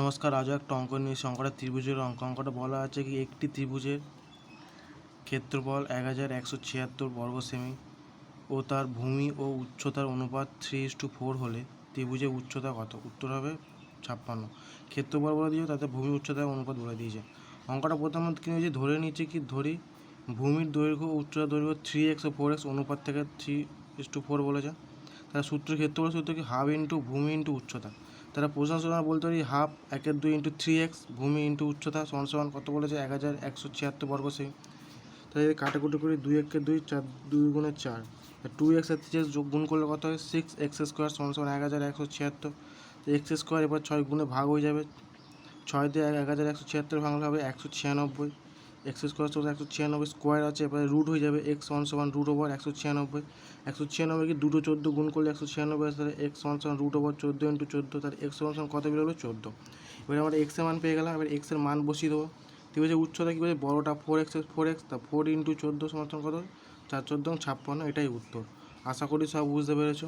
নমস্কার, আজও একটা অঙ্ক নিয়ে অঙ্কটা ত্রিভুজের অঙ্ক। অঙ্কটা বলা আছে কি, একটি ত্রিভুজের ক্ষেত্রফল এক হাজার একশো ছিয়াত্তর বর্গ সেমি ও তার ভূমি ও উচ্চতার অনুপাত থ্রি ইস টু ফোর হলে ত্রিভুজের উচ্চতা কত? উত্তর হবে ছাপ্পান্ন। ক্ষেত্রফল বলে দিয়েছে, তাতে ভূমি উচ্চতার অনুপাত বলে দিয়েছে। অঙ্কটা প্রথমত কী হয়েছে, ধরে নিচ্ছে কি, ধরি ভূমির দৈর্ঘ্য উচ্চতা দৈর্ঘ্য থ্রি এক্স ও ফোর এক্স অনুপাত থেকে থ্রি ইস টু ফোর বলেছে। তাহলে সূত্র ক্ষেত্রফল সূত্র কি হাফ ইন্টু ভূমি ইন্টু উচ্চতা। তারা প্রশ্ন সমান বলতে পারি হাফ একের দুই ইন্টু থ্রি এক্স ভূমি ইন্টু উচ্চতা, সমান সমান কত বলেছে? এক হাজার একশো ছিয়াত্তর বর্গ সেমি তাহলে যদি কাটাকুটি করি, দুই একের দুই, চার, দুই গুণে চার। টু এক্স আর থ্রি এক্স যোগ গুণ করলে কত হয়? সিক্স এক্স স্কোয়ার সমান সমান এক হাজার একশো ছিয়াত্তর। এক্স স্কোয়ার এবার ছয় গুণে ভাগ হয়ে যাবে। ছয় দিয়ে এক হাজার একশো ছিয়াত্তর ভাঙলে হবে একশো ছিয়ানব্বই। এক্স স্কোয়ার সমান একশো ছিয়ানব্বই স্কোয়ার আছে, এবারে রুট হয়ে যাবে এক্স সমান সমান রুট ওভার একশো ছিয়ানব্বই। একশো ছিয়ানব্বইকে দুটো চোদ্দ গুণ করলে একশো ছিয়ানব্বই আসে তাহলে এক্স সমান সমান রুট ওভার চোদ্দ ইন্টু চোদ্দ, তাহলে এক্স সমান সমান কত বেরোলো? চোদ্দ। এবারে আমরা এক্সের মান পেয়ে গেলাম, এবার এক্সের মান বসিয়ে দেবো। ঠিক আছে, উচ্চতা কী বলছে? বড়োটা ফোর এক্স ফোর এক্স তা ফোর ইন্টু চোদ্দ সমান কত? চার চোদ্দ ছাপ্পান্ন, এটাই উত্তর। আশা করি সব বুঝতে পেরেছ।